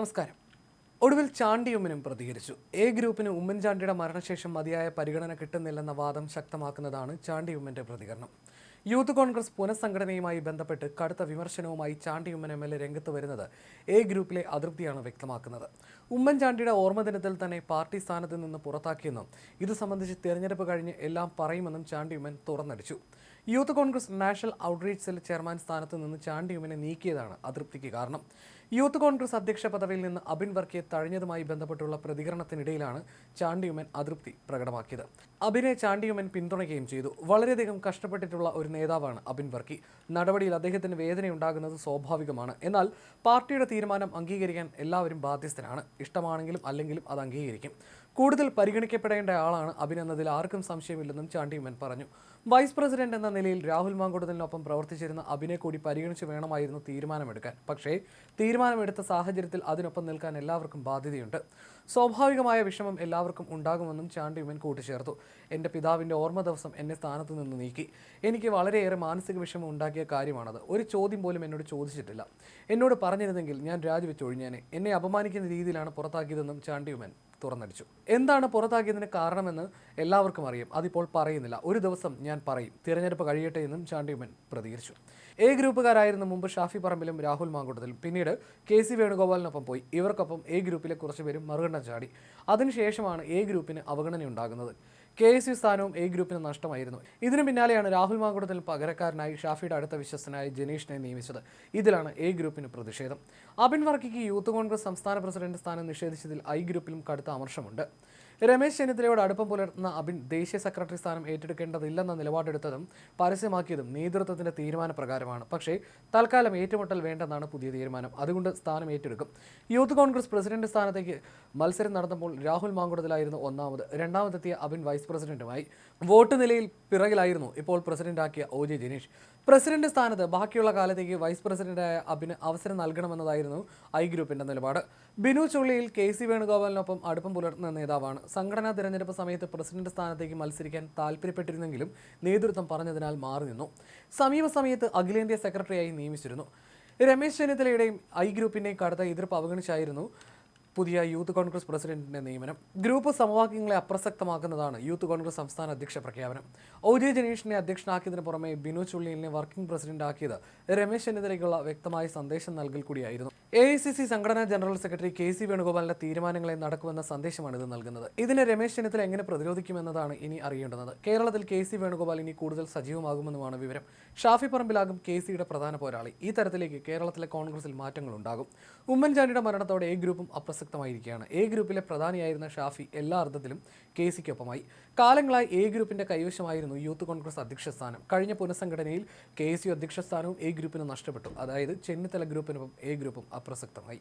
നമസ്കാരം. ഒടുവിൽ ചാണ്ടിയുമ്മനും പ്രതികരിച്ചു. എ ഗ്രൂപ്പിന് ഉമ്മൻചാണ്ടിയുടെ മരണശേഷം മതിയായ പരിഗണന കിട്ടുന്നില്ലെന്ന വാദം ശക്തമാക്കുന്നതാണ് ചാണ്ടിയുമ്മന്റെ പ്രതികരണം. യൂത്ത് കോൺഗ്രസ് പുനഃസംഘടനയുമായി ബന്ധപ്പെട്ട് കടുത്ത വിമർശനവുമായി ചാണ്ടിയുമ്മൻ എം എൽ എ രംഗത്ത് വരുന്നത് എ ഗ്രൂപ്പിലെ അതൃപ്തിയാണ് വ്യക്തമാക്കുന്നത്. ഉമ്മൻചാണ്ടിയുടെ ഓർമ്മദിനത്തിൽ തന്നെ പാർട്ടി സ്ഥാനത്ത് നിന്ന് പുറത്താക്കിയെന്നും ഇത് സംബന്ധിച്ച് തെരഞ്ഞെടുപ്പ് കഴിഞ്ഞ് എല്ലാം പറയുമെന്നും Chandy Oommen തുറന്നടിച്ചു. Youth Congress national outreach cell chairman സ്ഥാനത്ത് നിന്ന് ചാണ്ടിയുമിനെ നീക്കിയതാണ് അതൃപ്തിക്ക് കാരണം. യൂത്ത് കോൺഗ്രസ് അധ്യക്ഷ പദവിയിൽ നിന്ന് അബിൻ വർക്കിയെ തഴഞ്ഞതുമായി ബന്ധപ്പെട്ടുള്ള പ്രതികരണത്തിനിടയിലാണ് ചാണ്ടിയുമൻ അതൃപ്തി പ്രകടമാക്കിയത്. അബിനെ ചാണ്ടിയുമൻ പിന്തുണയ്ക്കുകയും ചെയ്തു. വളരെയധികം കഷ്ടപ്പെട്ടിട്ടുള്ള ഒരു നേതാവാണ് അബിൻ വർക്കി. നടപടിയിൽ അദ്ദേഹത്തിന് വേദനയുണ്ടാകുന്നത് സ്വാഭാവികമാണ്. എന്നാൽ പാർട്ടിയുടെ തീരുമാനം അംഗീകരിക്കാൻ എല്ലാവരും ബാധ്യസ്ഥരാണ്. ഇഷ്ടമാണെങ്കിലും അല്ലെങ്കിലും അത് അംഗീകരിക്കും. കൂടുതൽ പരിഗണിക്കപ്പെടേണ്ട ആളാണ് അബിൻ എന്നതിൽ ആർക്കും സംശയമില്ലെന്നും ചാണ്ടിമൻ പറഞ്ഞു. വൈസ് പ്രസിഡന്റ് എന്ന നിലയിൽ രാഹുൽ മാങ്കുടത്തിനൊപ്പം പ്രവർത്തിച്ചിരുന്ന അബിനെ കൂടി പരിഗണിച്ച് വേണമായിരുന്നു തീരുമാനമെടുക്കാൻ. പക്ഷേ തീരുമാനമെടുത്ത സാഹചര്യത്തിൽ അതിനൊപ്പം നിൽക്കാൻ എല്ലാവർക്കും ബാധ്യതയുണ്ട്. സ്വാഭാവികമായ വിഷമം എല്ലാവർക്കും ഉണ്ടാകുമെന്നും ചാണ്ടിമൻ കൂട്ടിച്ചേർത്തു. എന്റെ പിതാവിന്റെ ഓർമ്മ ദിവസം എന്നെ സ്ഥാനത്ത് നിന്ന് നീക്കി. എനിക്ക് വളരെയേറെ മാനസിക വിഷമം ഉണ്ടാക്കിയ കാര്യമാണത്. ഒരു ചോദ്യം പോലും എന്നോട് ചോദിച്ചിട്ടില്ല. എന്നോട് പറഞ്ഞിരുന്നെങ്കിൽ ഞാൻ രാജിവെച്ച് ഒഴിഞ്ഞേനെ എന്നെ അപമാനിക്കുന്ന രീതിയിലാണ് പുറത്താക്കിയതെന്നും ചാണ്ടിയുമ്മൻ തുറന്നടിച്ചു. എന്താണ് പുറത്താക്കിയതിന് കാരണമെന്ന് എല്ലാവർക്കും അറിയാം. അതിപ്പോൾ പറയുന്നില്ല. ഒരു ദിവസം ഞാൻ പറയും. തിരഞ്ഞെടുപ്പ് കഴിയട്ടെ എന്നും ചാണ്ടിയമ്മൻ പ്രതികരിച്ചു. എ ഗ്രൂപ്പുകാരായിരുന്നു മുമ്പ് ഷാഫി പറമ്പിലും രാഹുൽ മാങ്കൂട്ടത്തിലും. പിന്നീട് കെ സി വേണുഗോപാലിനൊപ്പം പോയി. ഇവർക്കൊപ്പം എ ഗ്രൂപ്പിലെ കുറച്ചുപേരും മറുകണ്ഠം ചാടി. അതിനുശേഷമാണ് എ ഗ്രൂപ്പിന് അവഗണന ഉണ്ടാകുന്നത് കെ എസ് യു സ്ഥാനവും എ ഗ്രൂപ്പിന് നഷ്ടമായിരുന്നു. ഇതിനു പിന്നാലെയാണ് രാഹുൽ മാങ്കുടത്തിൽ പകരക്കാരനായി ഷാഫിയുടെ അടുത്ത വിശ്വസ്തനായ ജനീഷിനെ നിയമിച്ചത്. ഇതിലാണ് എ ഗ്രൂപ്പിന് പ്രതിഷേധം. അബിൻ വർക്കിക്ക് യൂത്ത് കോൺഗ്രസ് സംസ്ഥാന പ്രസിഡന്റ് സ്ഥാനം നിഷേധിച്ചതിൽ ഐ ഗ്രൂപ്പിലും കടുത്ത അമർഷമുണ്ട്. രമേശ് ചെന്നിത്തലയോട് അടുപ്പം പുലർത്തുന്ന അബിൻ ദേശീയ സെക്രട്ടറി സ്ഥാനം ഏറ്റെടുക്കേണ്ടതില്ലെന്ന നിലപാടെടുത്തതും പരസ്യമാക്കിയതും നേതൃത്വത്തിന്റെ തീരുമാനപ്രകാരമാണ്. പക്ഷേ തൽക്കാലം ഏറ്റുമുട്ടൽ വേണ്ടെന്നാണ് പുതിയ തീരുമാനം. അതുകൊണ്ട് സ്ഥാനം ഏറ്റെടുക്കും. യൂത്ത് കോൺഗ്രസ് പ്രസിഡന്റ് സ്ഥാനത്തേക്ക് മത്സരം നടന്നപ്പോൾ രാഹുൽ മാങ്കുടത്തിലായിരുന്നു ഒന്നാമത്. രണ്ടാമതെത്തിയ അബിൻ വൈസ് പ്രസിഡന്റുമായി. വോട്ട് നിലയിൽ പിറകിലായിരുന്നു ഇപ്പോൾ പ്രസിഡന്റാക്കിയ ഒ ജെ ജിനീഷ്. പ്രസിഡന്റ് സ്ഥാനത്ത് ബാക്കിയുള്ള കാലത്തേക്ക് വൈസ് പ്രസിഡന്റായ അബിന് അവസരം നൽകണമെന്നതായിരുന്നു ഐ ഗ്രൂപ്പിന്റെ നിലപാട്. ബിനു ചുള്ളിയിൽ കെ സി വേണുഗോപാലിനൊപ്പം അടുപ്പം പുലർത്തുന്ന നേതാവാണ് സംഘടനാ തിരഞ്ഞെടുപ്പ് സമയത്ത് പ്രസിഡന്റ് സ്ഥാനത്തേക്ക് മത്സരിക്കാൻ താല്പര്യപ്പെട്ടിരുന്നെങ്കിലും നേതൃത്വം പറഞ്ഞതിനാൽ മാറി നിന്നു. സമീപ സമയത്ത് അഖിലേന്ത്യാ സെക്രട്ടറിയായി നിയമിച്ചിരുന്നു. രമേശ് ചെന്നിത്തലയുടെയും ഐ ഗ്രൂപ്പിന്റെയും കടുത്ത എതിർപ്പ് അവഗണിച്ചായിരുന്നു പുതിയ യൂത്ത് കോൺഗ്രസ് പ്രസിഡന്റിന്റെ നിയമനം. ഗ്രൂപ്പ് സമവാക്യങ്ങളെ അപ്രസക്തമാക്കുന്നതാണ് യൂത്ത് കോൺഗ്രസ് സംസ്ഥാന അധ്യക്ഷ പ്രഖ്യാപനം. ഒ ജനീഷിനെ അധ്യക്ഷനാക്കിയതിന് പുറമെ ബിനു ചുള്ളിലിനെ വർക്കിംഗ് പ്രസിഡന്റ് ആക്കിയത് രമേശ് ചെന്നിത്തലയ്ക്കുള്ള വ്യക്തമായ സന്ദേശം നൽകൽ കൂടിയായിരുന്നു. എ ഐ സി സി സംഘടനാ ജനറൽ സെക്രട്ടറി കെ സി വേണുഗോപാലിന്റെ തീരുമാനങ്ങളെ നടക്കുമെന്ന സന്ദേശമാണ് ഇത് നൽകുന്നത്. ഇതിനെ രമേശ് ചെന്നിത്തല എങ്ങനെ പ്രതിരോധിക്കുമെന്നതാണ് ഇനി അറിയേണ്ടത് കേരളത്തിൽ കെ സി വേണുഗോപാൽ ഇനി കൂടുതൽ സജീവമാകുമെന്നുമാണ് വിവരം. ഷാഫി പറമ്പിലാകും കെ സിയുടെ പ്രധാന പോരാളി. ഈ തരത്തിലേക്ക് കേരളത്തിലെ കോൺഗ്രസിൽ മാറ്റങ്ങൾ ഉണ്ടാകും ഉമ്മൻചാണ്ടിയുടെ മരണത്തോടെ എ ഗ്രൂപ്പും അപ്രസക്തമായിരിക്കുകയാണ് എ ഗ്രൂപ്പിലെ പ്രധാനിയായിരുന്ന ഷാഫി എല്ലാ അർത്ഥത്തിലും കെ സിക്കൊപ്പമായി കാലങ്ങളായി എ ഗ്രൂപ്പിന്റെ കൈവശമായിരുന്നു യൂത്ത് കോൺഗ്രസ് അധ്യക്ഷ സ്ഥാനം കഴിഞ്ഞ പുനഃസംഘടനയിൽ കെ സി അധ്യക്ഷ സ്ഥാനവും എ ഗ്രൂപ്പിന് നഷ്ടപ്പെട്ടു. അതായത് ചെന്നിത്തല ഗ്രൂപ്പിനൊപ്പം എ ഗ്രൂപ്പും അപ്രസക്തമായി.